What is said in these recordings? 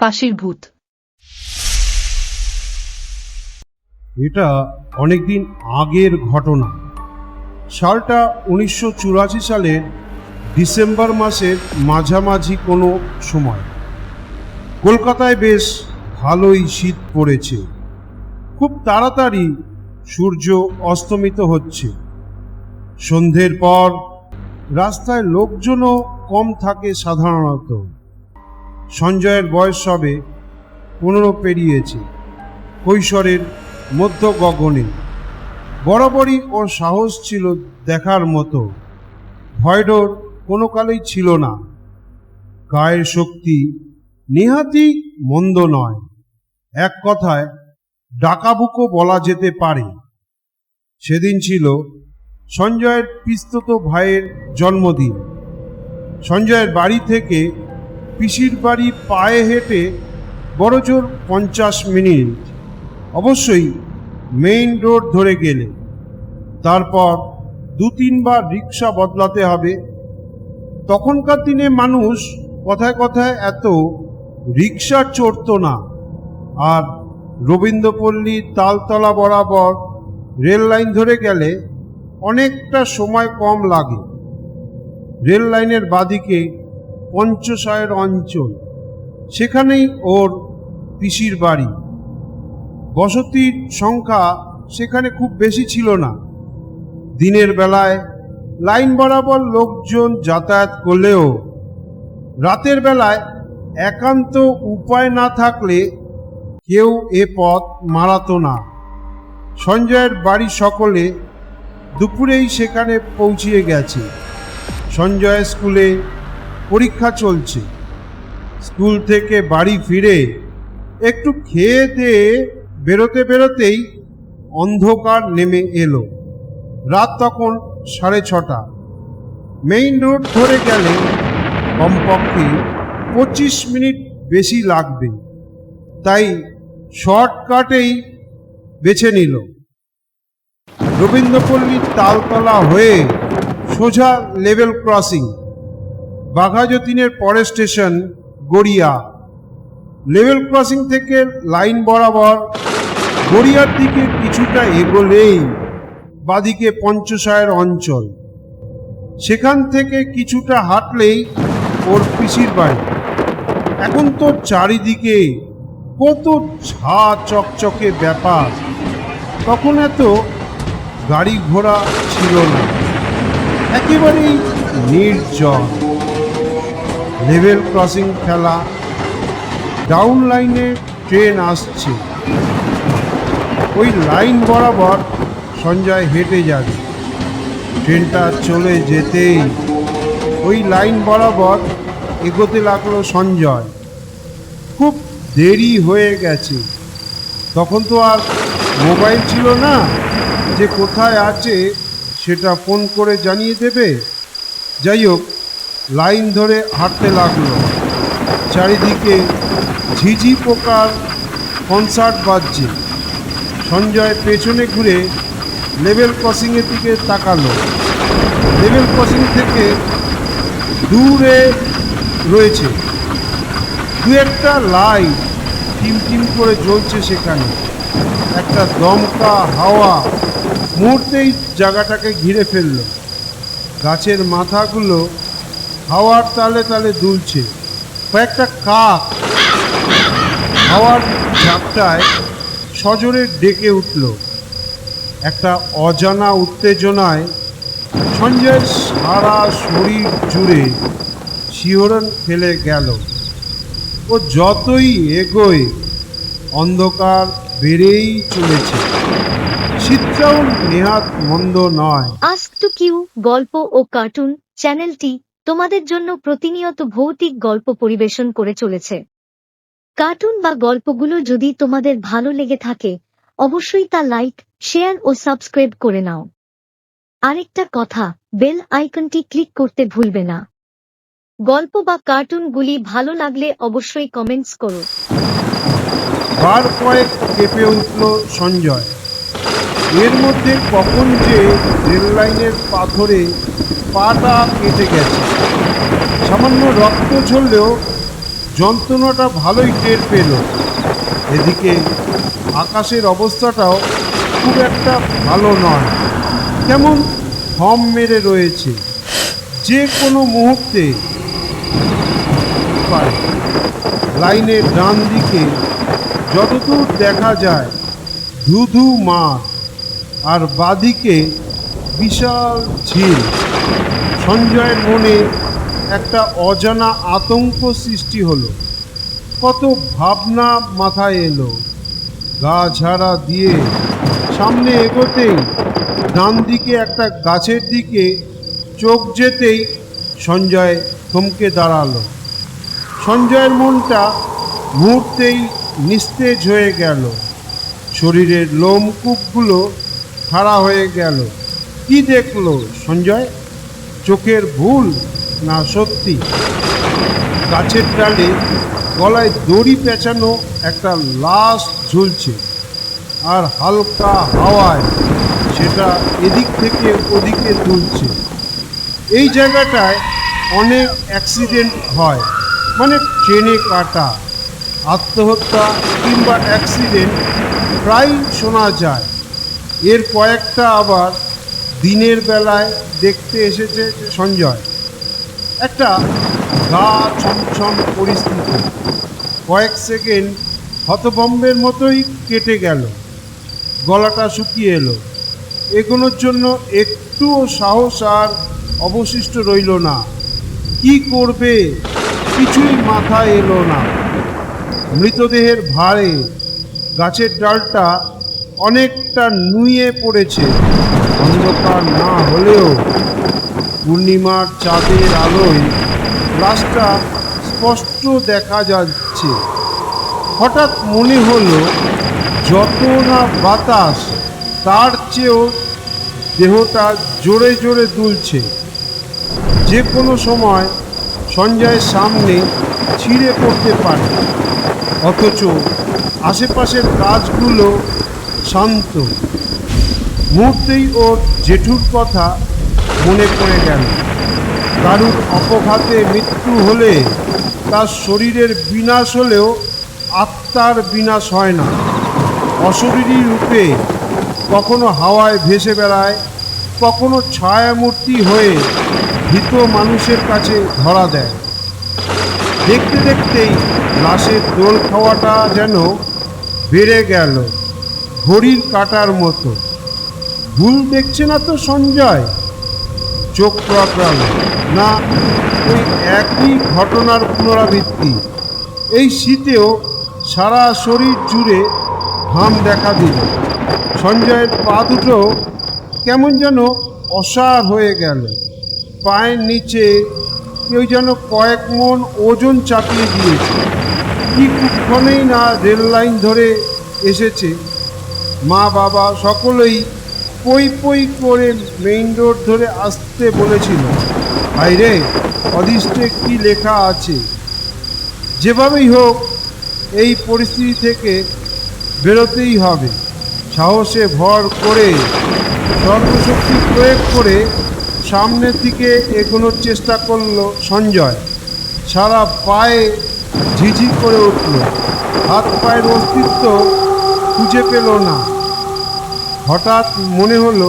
ফাঁসির ভূত। এটা অনেকদিন আগের ঘটনা। সালটা উনিশশো চুরাশি সালের ডিসেম্বর মাসের মাঝামাঝি কোনো সময়। কলকাতায় বেশ ভালোই শীত পড়েছে। খুব তাড়াতাড়ি সূর্য অস্তমিত হচ্ছে। সন্ধ্যের পর রাস্তায় লোকজনও কম থাকে সাধারণত। সঞ্জয়ের বয়স সবে পনেরো পেরিয়েছে। কৈশোরের মধ্য গগনে। বরাবরই ওর সাহস ছিল দেখার মতো। ভয়ডোর কোনো কালেই ছিল না। গায়ের শক্তি নিহাতি মন্দ নয়। এক কথায়, ডাকাবুকো বলা যেতে পারে। সেদিন ছিল সঞ্জয়ের পিস্তত ভাইয়ের জন্মদিন। সঞ্জয়ের বাড়ি থেকে পিসির বাড়ি পায়ে হেঁটে বড়জোর পঞ্চাশ মিনিট। অবশ্যই মেইন রোড ধরে গেলে। তারপর দু তিনবার রিক্সা বদলাতে হবে। তখনকার দিনে মানুষ কথায় কথায় এত রিক্সা চড়তো না। আর রবীন্দ্রপল্লী তালতলা বরাবর রেল লাইন ধরে গেলে অনেকটা সময় কম লাগে। রেল লাইনের বাদিকে পঞ্চশায়ের অঞ্চল। সেখানেই ওর পিসির বাড়ি। বসতির সংখ্যা সেখানে খুব বেশি ছিল না। দিনের বেলায় লাইন বরাবর লোকজন যাতায়াত করলেও রাতের বেলায় একান্ত উপায় না থাকলে কেউ এ পথ মারাতো না। সঞ্জয়ের বাড়ি সকলে দুপুরেই সেখানে পৌঁছিয়ে গেছে। সঞ্জয় স্কুলে পরীক্ষা চলছে। স্কুল থেকে বাড়ি ফিরে একটু খেয়ে দিয়ে বেরোতে বেরোতেই অন্ধকার নেমে এলো। রাত তখন সাড়ে ছটা। মেইন রোড ধরে গেলে কমপক্ষে পঁচিশ মিনিট বেশি লাগবে। তাই শর্টকাটেই বেছে নিল। রবীন্দ্রপল্লীর তালতলা হয়ে সোজা লেভেল ক্রসিং। বাঘাযতীনের পরের স্টেশন গড়িয়া। লেভেল ক্রসিং থেকে লাইন বরাবর গড়িয়ার দিকে কিছুটা এগোলেই বাদিকে পঞ্চশায়ের অঞ্চল। সেখান থেকে কিছুটা হাঁটলেই ওর পিসির বাড়ি। এখন তো চারিদিকে কত ঝা চকচকে ব্যাপার। তখন এত গাড়ি ঘোড়া ছিল না। একেবারেই নির্জন। লেভেল ক্রসিং খেলা। ডাউন লাইনে ট্রেন আসছে। ওই লাইন বরাবর সঞ্জয় হেঁটে যাবে। ট্রেনটা চলে যেতেই ওই লাইন বরাবর এগোতে লাগল সঞ্জয়। খুব দেরি হয়ে গেছে। তখন তো আর মোবাইল ছিল না। যে কোথায় আছে সেটা ফোন করে জানিয়ে দেবে। যাই হোক লাইন ধরে হাঁটতে লাগল। চারিদিকে ঝিঝি পোকার কনসার্ট বাজছে। সঞ্জয় পেছনে ঘুরে লেভেল ক্রসিংয়ের দিকে তাকালো। লেভেল ক্রসিং থেকে দূরে রয়েছে। দু একটা লাইট টিম টিম করে জ্বলছে সেখানে। একটা দমকা হাওয়া মুহূর্তেই জায়গাটাকে ঘিরে ফেলল। গাছের মাথাগুলো হাওয়ার তালে তালে দুলছে। কয়েকটা কাক হাওয়ার ঝাপটায় সজোরে ডেকে উঠল। একটা অজানা উত্তেজনায় সঞ্জয়ের সারা শরীর জুড়ে শিহরণ ফেলে গেল। ও যতই এগোয়, অন্ধকার বেড়েই চলেছে। শীতটাও নেহাত মন্দ নয়। আস্ক টু কিউ গল্প ও কার্টুন চ্যানেলটি তোমাদের জন্য প্রতিনিয়ত ভৌতিক গল্প পরিবেশন করে চলেছে। কার্টুন বা গল্পগুলো যদি তোমাদের ভালো লেগে থাকে, অবশ্যই তা লাইক, শেয়ার ও সাবস্ক্রাইব করে নাও। আরেকটা কথা, বেল আইকনটি ক্লিক করতে ভুলবে না। গল্প বা কার্টুনগুলি ভালো লাগলে অবশ্যই কমেন্টস করো। বার কয়েক কেঁপে উঠল সঞ্জয়। এর মধ্যে কখন যে রেল লাইনের পাথরে পাটা কেটে গেছে, সামান্য রক্ত ঝরলেও যন্ত্রণাটা ভালোই টের পেল। এদিকে আকাশের অবস্থাটাও খুব একটা ভালো নয়। কেমন থম মেরে রয়েছে, যে কোনো মুহূর্তে লাইনের ডান দিকে যতদূর দেখা যায় ধুধু মাঠ। আর বাদিকে বিশাল ঝিল। সঞ্জয়ের মনে একটা অজানা আতঙ্ক সৃষ্টি হলো। কত ভাবনা মাথায় এলো। গা ঝাড়া দিয়ে সামনে এগোতেই ডান দিকে একটা গাছের দিকে চোখ যেতেই সঞ্জয় থমকে দাঁড়াল। সঞ্জয়ের মনটা মুহূর্তেই নিস্তেজ হয়ে গেল। শরীরের লোমকূপগুলো খাড়া হয়ে গেল। কি দেখল সঞ্জয়? চোখের ভুল না সত্যি? গাছের ডালে গলায় দড়ি পেঁচানো একটা লাশ ঝুলছে আর হালকা হাওয়ায় সেটা এদিক থেকে ওদিকে তুলছে। এই জায়গাটায় অনেক অ্যাক্সিডেন্ট হয় মানে ট্রেনে কাটা, আত্মহত্যা কিংবা অ্যাক্সিডেন্ট প্রায় শোনা যায়। এর কয়েকটা আবার দিনের বেলায় দেখতে এসেছে সঞ্জয়। একটা গা ছমছম পরিস্থিতি। কয়েক সেকেন্ড হতভম্বের মতোই কেটে গেল। গলাটা শুকিয়ে এলো। এগোনোর জন্য একটুও সাহস আর অবশিষ্ট রইল না। কি করবে? কিছুই মাথায় এলো না। মৃতদেহের ভারে গাছের ডালটা অনেকটা নুয়ে পড়েছে। অন্ধকার না হলেও পূর্ণিমার চাঁদের আলোয় লাশটা স্পষ্ট দেখা যাচ্ছে। হঠাৎ মনে হলো যত না বাতাস, তার চেয়েও দেহটা জোরে জোরে দুলছে। যে কোনো সময় সঞ্জয়ের সামনে ছিঁড়ে পড়তে পারে। অথচ আশেপাশের কাজগুলো শান্ত। মুহূর্তেই ওর জেঠুর কথা মনে পড়ে গেল। কারুর অপঘাতে মৃত্যু হলে তার শরীরের বিনাশ হলেও আত্মার বিনাশ হয় না। অশরীরী রূপে কখনো হাওয়ায় ভেসে বেড়ায়, কখনো ছায়ামূর্তি হয়ে ভীত মানুষের কাছে ধরা দেয়। দেখতে দেখতেই লাশের দোল খাওয়াটা যেন বেড়ে গেল। ঘড়ির কাটার মতো। ভুল দেখছে না তো সঞ্জয়? চোখ প্রকরাল না। ওই একই ঘটনার পুনরাবৃত্তি। এই শীতেও সারা শরীর জুড়ে ঘাম দেখা দিল। সঞ্জয়ের পা দুটো কেমন যেন অসার হয়ে গেল। পায়ের নিচে কেউ যেন কয়েক মন ওজন চাপিয়ে দিয়েছে। কি কুক্ষণেই না রেল লাইন ধরে এসেছে। মা বাবা সকলেই পই পই করে মেইন রোড ধরে আসতে বলেছিল। রে অদৃষ্টে কি লেখা আছে? যেভাবেই হোক, এই পরিস্থিতি থেকে বেরোতেই হবে। সাহসে ভর করে, সর্বশক্তি প্রয়োগ করে সামনের দিকে এগোনোর চেষ্টা করল সঞ্জয়। সারা পায়ে ঝিঝি করে উঠল। হাত পায়ের অস্তিত্ব খুঁজে পেল না। হঠাৎ মনে হলো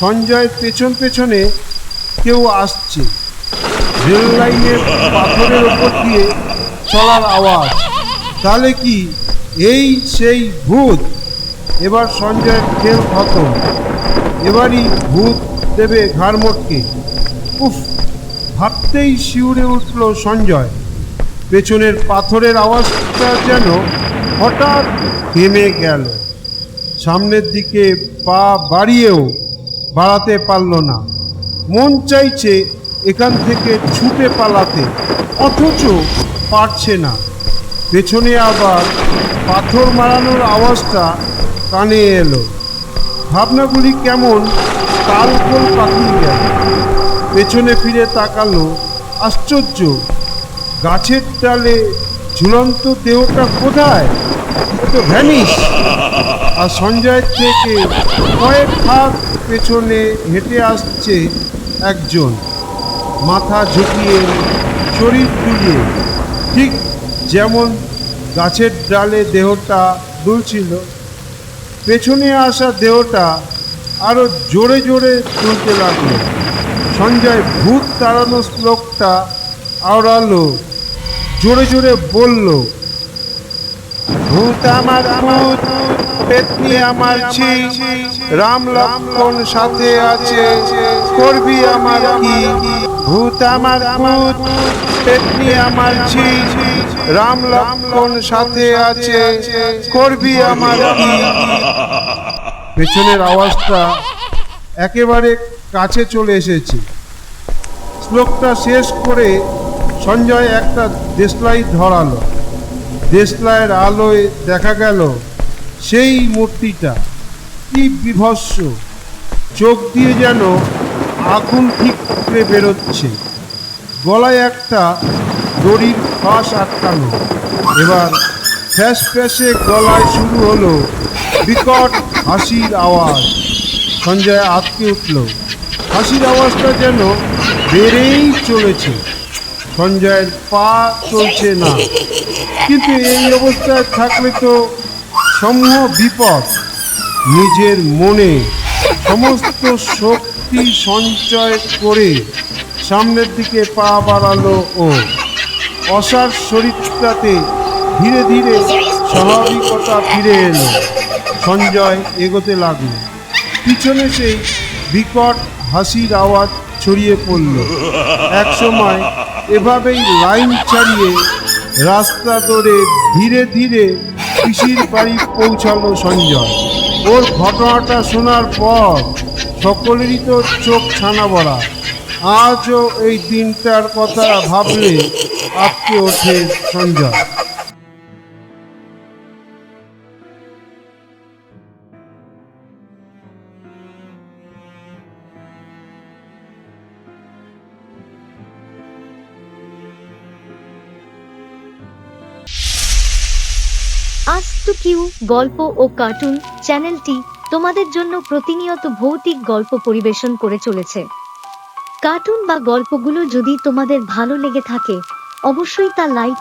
সঞ্জয়ের পেছন পেছনে কেউ আসছে। রেল লাইনের পাথরের ওপর দিয়ে চলার আওয়াজ। তাহলে কি এই সেই ভূত? এবার সঞ্জয়ের খেল খতম। এবারই ভূত দেবে ঘাড় মোটকে উফ, ভাবতেই শিউরে উঠল সঞ্জয়। পেছনের পাথরের আওয়াজটা যেন হঠাৎ থেমে গেল। সামনের দিকে পা বাড়িয়েও বাড়াতে পারল না। মন চাইছে এখান থেকে ছুটে পালাতে, অথচ পারছে না। পেছনে আবার পাথর মারানোর আওয়াজটা কানে এলো। ভাবনাগুলি কেমন তালগোল পাকিয়ে গেল। পেছনে ফিরে তাকালো, আশ্চর্য। গাছের ডালে ঝুলন্ত দেহটা কোথায়? তো ভ্যানিস আর সঞ্জয় থেকে কয়েক হাত পেছনে হেঁটে আসছে একজন। মাথা ঝুঁকিয়ে, শরীর তুলিয়ে ঠিক যেমন গাছের ডালে দেহটা দুলছিল, পেছনে আসা দেহটা আরও জোরে জোরে চলতে লাগল। সঞ্জয় ভূত তাড়ানো শ্লোকটা আওড়ালো, জোরে জোরে বলল ভূত আমার ভূত, পেতনি আমার ছি রাম লক্ষণ সাথে আছে, করবি আমার কি? ভূত আমার ভূত, পেতনি আমার ছি রাম লক্ষণ সাথে আছে, করবি আমার কি? পেছনের আওয়াজটা একেবারে কাছে চলে এসেছে। শ্লোকটা শেষ করে সঞ্জয় একটা দেশলাই ধরালো। দেশলাইয়ের আলোয় দেখা গেল সেই মূর্তিটা। কি বিভৎস। চোখ দিয়ে যেন আগুন ঠিক করে বেরোচ্ছে। গলায় একটা দড়ির ফাঁস আটকানো। এবার ফ্যাস ফ্যাসে গলায় শুরু হলো বিকট হাসির আওয়াজ। সঞ্জয় আটকে উঠল। হাসির আওয়াজটা যেন বেড়েই চলেছে। সঞ্জয়ের পা চলছে না। কিন্তু এই অবস্থায় থাকলে তো সমূহ বিপদ নিজের মনে সমস্ত শক্তি সঞ্চয় করে সামনের দিকে পা বাড়ালো ও অসার শরীরটাতে ধীরে ধীরে স্বাভাবিকতা ফিরে এলো। সঞ্জয় এগোতে লাগল। পিছনে সেই বিকট হাসির আওয়াজ ছড়িয়ে পড়ল। একসময় এভাবেই লাইন ছাড়িয়ে রাস্তা ধরে ধীরে ধীরে পিসির বাড়ি পৌঁছালো সঞ্জয়। ওর ঘটনাটা শোনার পর সকলেরই তো চোখ ছানা বড়া। আজও এই দিনটার কথা ভাবলে আটকে ওঠে সঞ্জয়। টু কিউ গল্প ও কার্টুন চ্যানেলটি তোমাদের জন্য প্রতিনিয়ত ভৌতিক গল্প পরিবেশন করে চলেছে। কার্টুন বা গল্পগুলো যদি তোমাদের ভালো লেগে থাকে, অবশ্যই তা লাইক